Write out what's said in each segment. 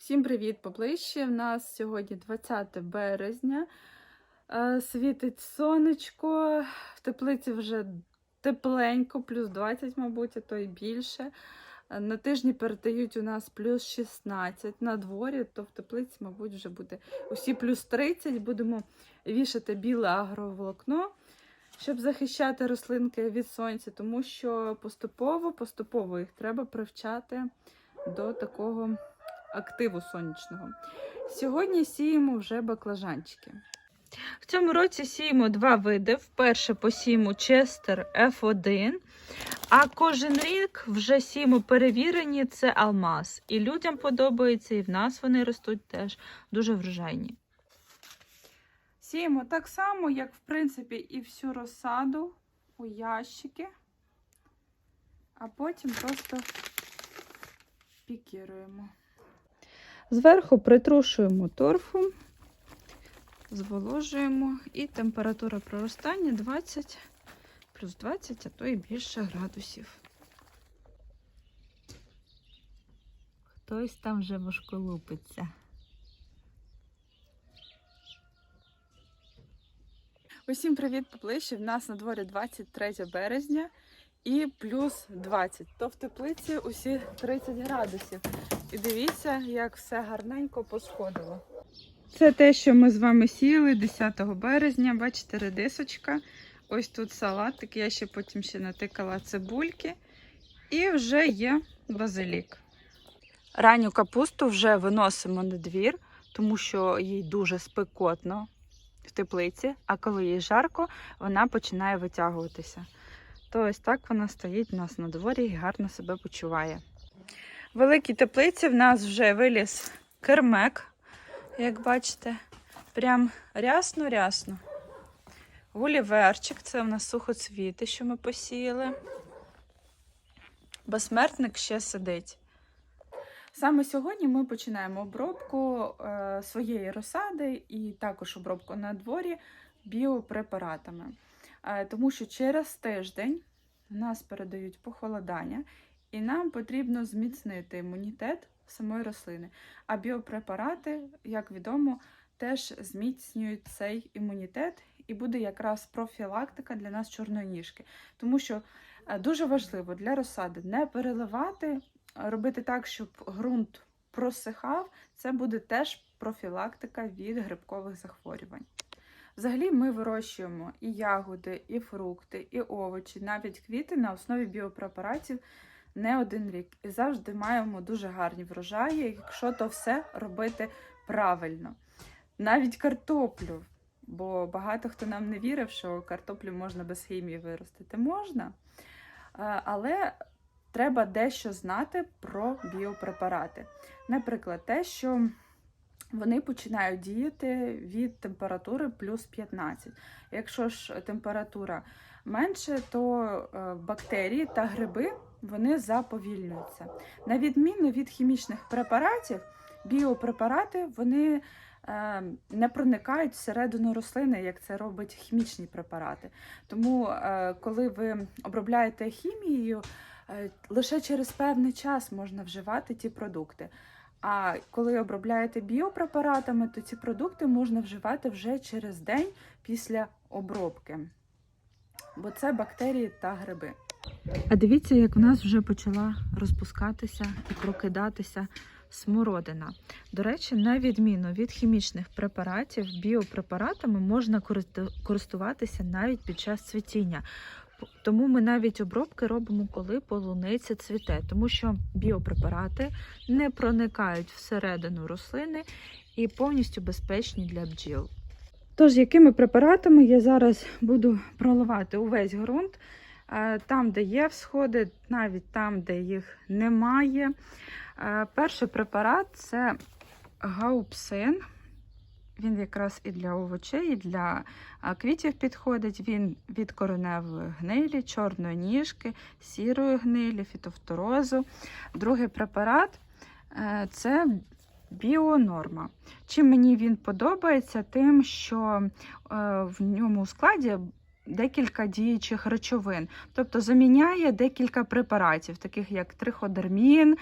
Всім привіт поближче. У нас сьогодні 20 березня. Е, Світить сонечко, в теплиці вже тепленько, плюс 20, мабуть, а то й більше. Е, На тижні передають у нас плюс 16 на дворі, то в теплиці, мабуть, вже буде усі плюс 30. Будемо вішати біле агроволокно, щоб захищати рослинки від сонця, тому що поступово, поступово їх треба привчати до такого активу сонячного. Сьогодні сіємо вже баклажанчики. В цьому році сіємо два види. Вперше посіємо Честер F1, а кожен рік вже сіємо перевірені це алмаз. І людям подобається, і в нас вони ростуть теж дуже врожайні. Сіємо так само, як в принципі і всю розсаду у ящики, а потім просто пікіруємо. Зверху притрушуємо торфом, зволожуємо і температура проростання 20 плюс 20, а то і більше градусів. Хтось там вже важколупиться. Усім привіт поближче. В нас на дворі 23 березня і плюс 20. То в теплиці усі 30 градусів. І дивіться, як все гарненько посходило. Це те, що ми з вами сіяли 10 березня. Бачите, редисочка. Ось тут салатик. Я ще потім ще натикала цибульки. І вже є базилік. Ранню капусту вже виносимо на двір, тому що їй дуже спекотно в теплиці, а коли їй жарко, вона починає витягуватися. То ось так вона стоїть у нас на дворі і гарно себе почуває. Великій теплиці в нас вже виліз кермек, як бачите, прям рясно-рясно. Гуліверчик, це в нас сухоцвіти, що ми посіяли. Безсмертник ще сидить. Саме сьогодні ми починаємо обробку е, своєї розсади і також обробку на дворі біопрепаратами. Е, тому що через тиждень нас передають похолодання, і нам потрібно зміцнити імунітет самої рослини. А біопрепарати, як відомо, теж зміцнюють цей імунітет і буде якраз профілактика для нас чорної ніжки. Тому що е, дуже важливо для розсади не переливати, робити так, щоб ґрунт просихав. Це буде теж профілактика від грибкових захворювань. Взагалі ми вирощуємо і ягоди, і фрукти, і овочі, навіть квіти на основі біопрепаратів не один рік. І завжди маємо дуже гарні врожаї, якщо то все робити правильно. Навіть картоплю. Бо багато хто нам не вірив, що картоплю можна без хімії виростити. Можна. Е, Але треба дещо знати про біопрепарати. Наприклад, те, що вони починають діяти від температури плюс 15. Якщо ж температура менше, то е, бактерії та гриби вони заповільнюються. На відміну від хімічних препаратів, біопрепарати вони е, не проникають всередину рослини, як це робить хімічні препарати. Тому, е, коли ви обробляєте хімією, лише через певний час можна вживати ті продукти. А коли обробляєте біопрепаратами, то ці продукти можна вживати вже через день після обробки. Бо це бактерії та гриби. А дивіться, як у нас вже почала розпускатися і прокидатися смородина. До речі, на відміну від хімічних препаратів, біопрепаратами можна користуватися навіть під час цвітіння. Тому ми навіть обробки робимо, коли полуниця цвіте, тому що біопрепарати не проникають всередину рослини і повністю безпечні для бджіл. Тож, якими препаратами я зараз буду проливати увесь ґрунт, е, там, де є всходи, навіть там, де їх немає. Е, Перший препарат це гаупсин. Він якраз і для овочей, і для квітів підходить. Він від кореневої гнилі, чорної ніжки, сірої гнилі, фітофторозу. Другий препарат е, це біонорма. Чим мені він подобається, тим, що е, в ньому складі декілька діючих речовин, тобто заміняє декілька препаратів, таких як триходермін,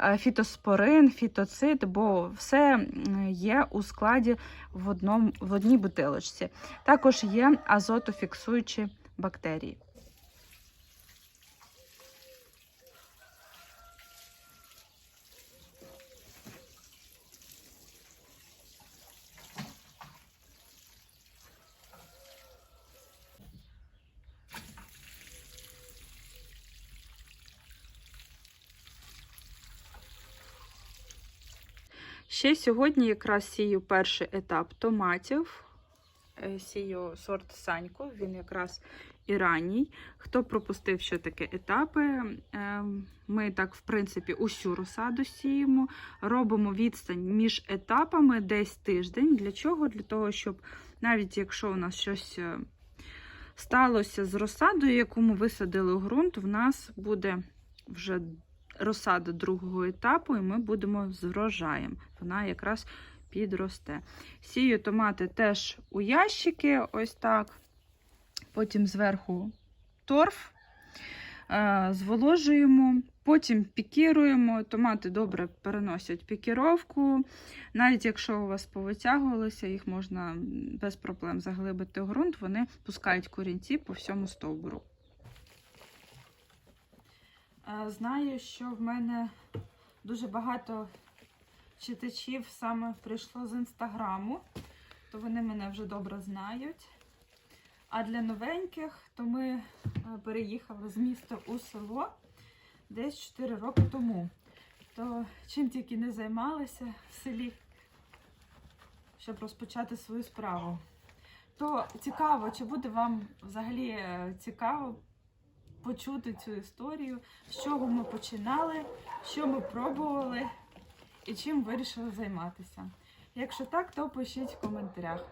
е, фітоспорин, фітоцид, бо все є у складі в, одному, в одній бутилочці. Також є азотофіксуючі бактерії. Ще сьогодні якраз сію перший етап томатів. Е, Сію сорт Саньку, він якраз і ранній. Хто пропустив, що таке етапи, е, ми так, в принципі, усю розсаду сіємо, робимо відстань між етапами десь тиждень. Для чого? Для того, щоб навіть якщо у нас щось е, сталося з розсадою, яку ми висадили у ґрунт, в нас буде вже розсада другого етапу, і ми будемо з врожаєм. Вона якраз підросте. Сію томати теж у ящики, ось так. Потім зверху торф, е, зволожуємо, потім пікіруємо. Томати добре переносять пікіровку. Навіть якщо у вас повитягувалися, їх можна без проблем заглибити в ґрунт, вони пускають корінці по всьому стовбуру. Е, Знаю, що в мене дуже багато читачів саме прийшло з інстаграму, то вони мене вже добре знають. А для новеньких, то ми е, переїхали з міста у село десь 4 роки тому. То чим тільки не займалися в селі, щоб розпочати свою справу. То цікаво, чи буде вам взагалі е, цікаво почути цю історію, з чого ми починали, що ми пробували і чим вирішили займатися. Якщо так, то пишіть в коментарях.